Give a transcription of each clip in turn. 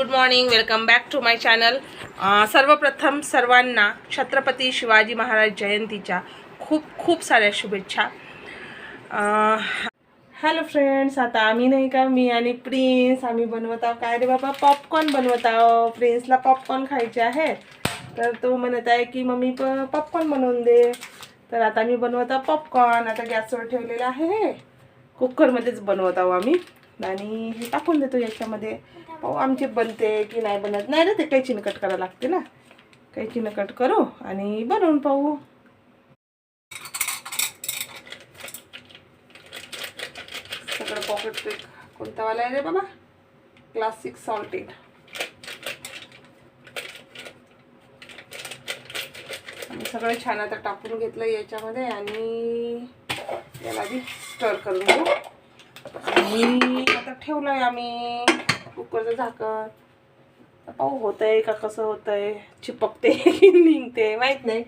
Good morning welcome back to my channel सर्वप्रथम सर्वांना छत्रपती शिवाजी महाराज जयंतीच्या खूप खूप साऱ्या शुभेच्छा. Uh, हॅलो फ्रेंड्स आता आम्ही नाही का मी आणि प्रिन्स आम्ही बनवत आहोत. काय रे बाबा पॉपकॉर्न बनवत आहो प्रिन्सला पॉपकॉर्न खायचे आहे. तर तो म्हणत आहे की मम्मी प पॉपकॉर्न बनवून दे. तर आता मी बनवत आहोत पॉपकॉर्न आता गॅसवर ठेवलेलं आहे. हे कुकरमध्येच बनवत आहो आम्ही. आणि हे टाकून देतो याच्यामध्ये. पाहू आमचे बनते की नाही बनत. नाही ना ते कैचीनं कट करावं लागते ना. कैचीनं कट करू आणि बनवून पाहू. सगळं पॉकेट पेक कोणता वाला आहे रे बाबा? क्लासिक सॉल्टेड सगळं छान आता टाकून घेतलं याच्यामध्ये आणि याला आधी स्टर करून घेऊ. आणि आता ठेवलंय आम्ही. कुकरचं झाकण. आता पाहू होतंय का कसं होतंय. चिपकते की निघते माहीत नाही.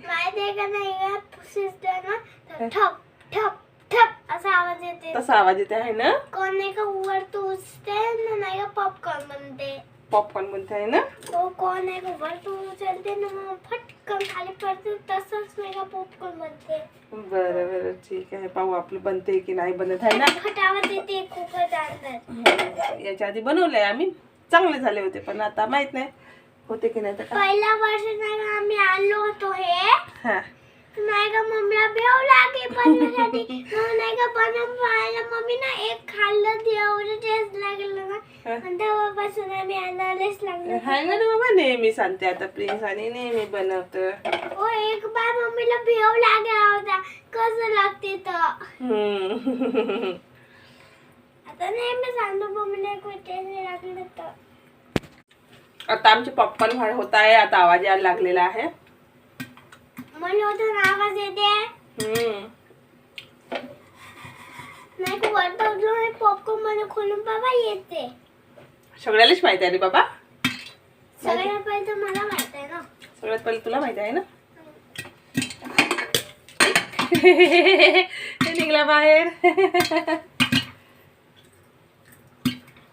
तसा आवाज येते आहे ना? कोण नाही का वर उचते ना नाही का पॉपकॉर्न बनते पॉपकॉर्न म्हणते आहे ना? तो कोण आहे वर तू उचलते ना मग फटकन खाली पडते तसंच का पॉपकॉर्न बनते बरं बरं ठीक आहे. पाहू आपलं बनते की नाही बनत आहे ना? कुकर जातात हम्म. याच्या आधी बनवलंय आम्ही. चांगले झाले होते पण आता माहीत नाही. होते की नाही तर काय? पहिल्या वर्षी नाही आम्ही आलो होतो हे? हा. नाही का मम्मीला भेव लागे बनवण्यासाठी? मग नाही का बनवून पाहायला? मम्मी ना एक खाल्लं एवढं टेस्ट लागलं हा. तेव्हापासून आम्ही आणायलाच लागलो हाय ना रे बाबा नेहमी सांगते आता प्रिन्स आणि नेहमी बनवत. ओ एक बार मम्मीला भेव लागला होता. कसं लागते तर? हम्म. आता नेहमी सांगतो मम्मीला एक टेस्ट लागलं तर. आता आमचे पॉपकॉर्न व्हाय होत आहे आता आवाज यायला लागलेला आहे. मला होतं ना आवाज येते. हम्म. नाही उठलो पॉपकॉर्नमध्ये खोलून बाबा येते. सगळ्यालाच माहिती आहे रे बाबा. सगळ्यात पहिले तर मला माहीत आहे ना. सगळ्यात पहिले तुला माहिती आहे ना? निघला बाहेर.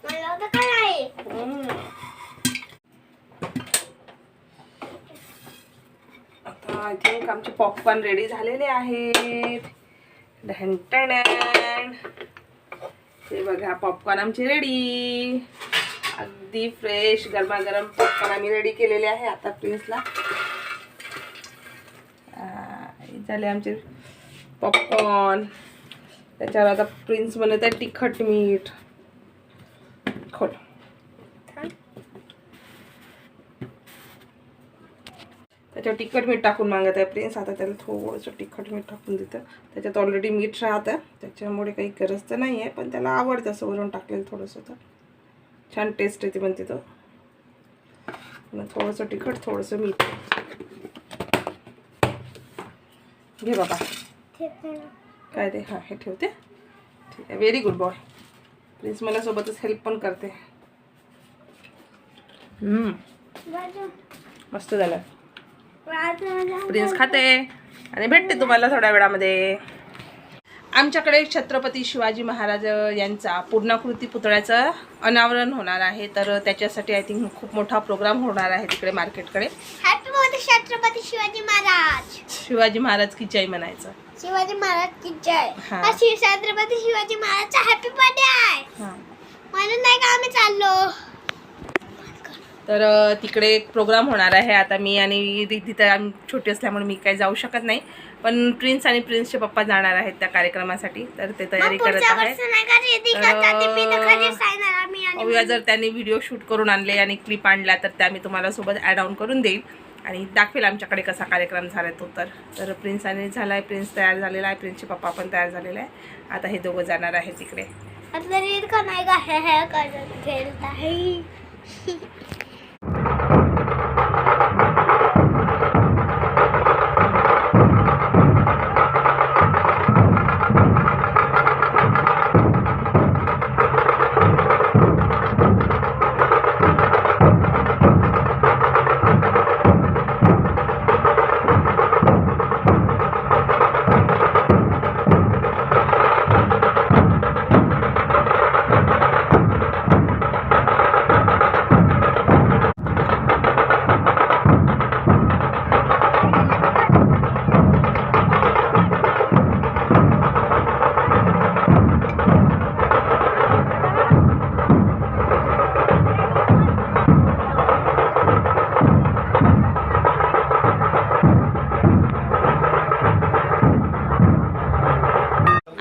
मला होतं काय आहे? हम्म. आता आय थिंक आमचे पॉपकॉर्न रेडी झालेले आहेत. डॅन टॅन हे बघा पॉपकॉर्न आमचे रेडी अगदी फ्रेश गरमागरम पॉपकॉर्न आम्ही रेडी केलेले आहे. आता प्रिन्सला झाले आमचे पॉपकॉर्न त्याच्यावर आता प्रिन्स बनवत आहे तिखट मीठ. खोल. त्याच्यावर तिखट मीठ टाकून मागत आहे प्रिन्स आता त्याला थोडंसं तिखट मीठ टाकून देतं. त्याच्यात ऑलरेडी मीठ राहतं. त्याच्यामुळे काही गरज तर नाही आहे पण त्याला आवडतं. असं वरून टाकलेलं थोडंसं तर. छान टेस्ट येते म्हणते तो मग थोडंसं तिखट थोडंसं मीठ. घे बाबा. काय ते? हां हे ठेवते. ठीक आहे. व्हेरी गुड बॉय प्लीज मला सोबतच हेल्प पण करते. मस्त झालं. प्रिन्स खाते. आणि भेटते तुम्हाला थोड्या वेळामध्ये. आमच्याकडे छत्रपती शिवाजी महाराज यांचा पूर्णाकृती पुतळ्याचं अनावरण होणार आहे. तर त्याच्यासाठी आय थिंक खूप मोठा प्रोग्राम होणार आहे तिकडे मार्केटकडे हॅपी बर्थडे छत्रपती शिवाजी महाराज. शिवाजी महाराज की जय म्हणायचं. शिवाजी महाराज की जय. छत्रपती शिवाजी महाराजचा हॅपी बर्थडे आहे. म्हणून नाही का आम्ही चाललो? तर तिकडे एक प्रोग्राम होणार आहे. आता मी आणि रिद्धी तर आम्ही छोटी असल्यामुळे मी काही जाऊ शकत नाही. पण प्रिन्स आणि प्रिन्सचे पप्पा जाणार आहेत त्या कार्यक्रमासाठी तर ते तयारी करत आहेत. जर त्यांनी व्हिडिओ शूट करून आणले आणि क्लिप आणल्या तर त्या मी तुम्हाला सोबत ॲड ऑन करून देईल. आणि दाखवेल आमच्याकडे कसा कार्यक्रम झाला तो तर. तर प्रिन्स आणि झाला आहे प्रिन्स तयार झालेला आहे प्रिन्सचे पप्पा पण तयार झालेले आहे. आता हे दोघं जाणार आहे तिकडे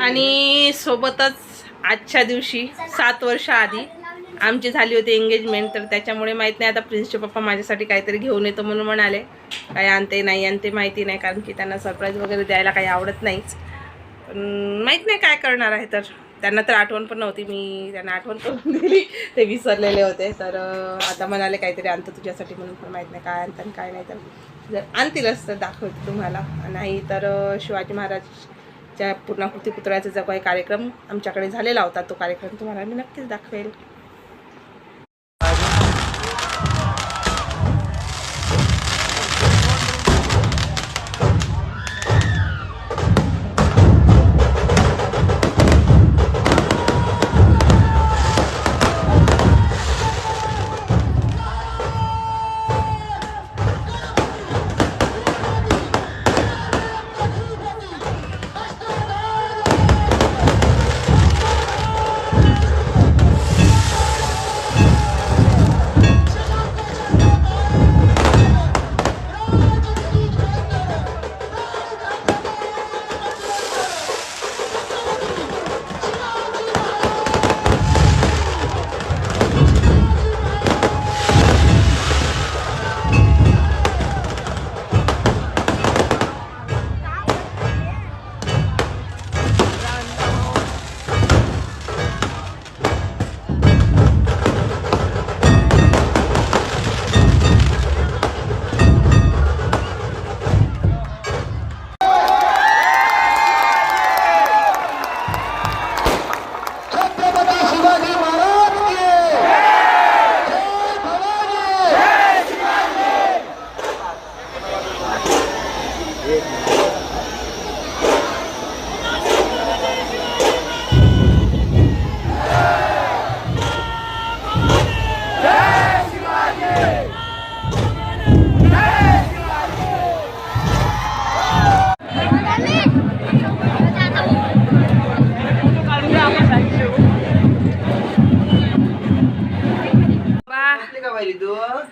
आणि सोबतच आजच्या दिवशी सात वर्ष आधी आमची झाली होती एंगेजमेंट तर त्याच्यामुळे माहीत नाही आता प्रिन्सचे पप्पा माझ्यासाठी काहीतरी घेऊन येतो म्हणून म्हणाले. काय आणते नाही आणते माहिती नाही कारण की त्यांना सरप्राईज वगैरे द्यायला काही आवडत नाहीच. पण माहीत नाही काय करणार आहे तर त्यांना तर आठवण पण नव्हती मी त्यांना आठवण करून दिली. ते विसरलेले होते तर आता म्हणाले काहीतरी आणतं तुझ्यासाठी म्हणून पण माहीत नाही काय आणतं आणि काय नाही तर जर आणतीलच तर दाखवते तुम्हाला. नाही तर शिवाजी महाराज महाराजच्या पूर्णाकृती पुतळ्याचा जो काही कार्यक्रम आमच्याकडे झालेला होता तो कार्यक्रम तुम्हाला मी नक्कीच दाखवेल.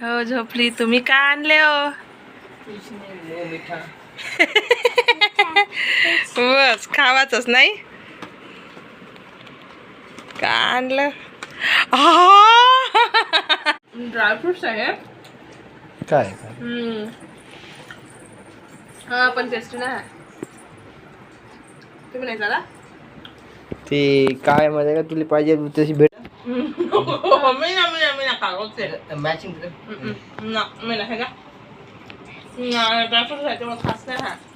हो झोपली. तुम्ही का आणले हो? बस खावाच नाही? का आणलं? ड्रायफ्रुट्स आहे. काय? हम्म. हा पण टेस्टी नाही. तुम्ही नाही झाला ते काय मध्ये का? तुला पाहिजे तशी भेट मी ना मी ना मी ना कागद मॅचिंग ना मी ना हे का ड्रायफ्रुट्स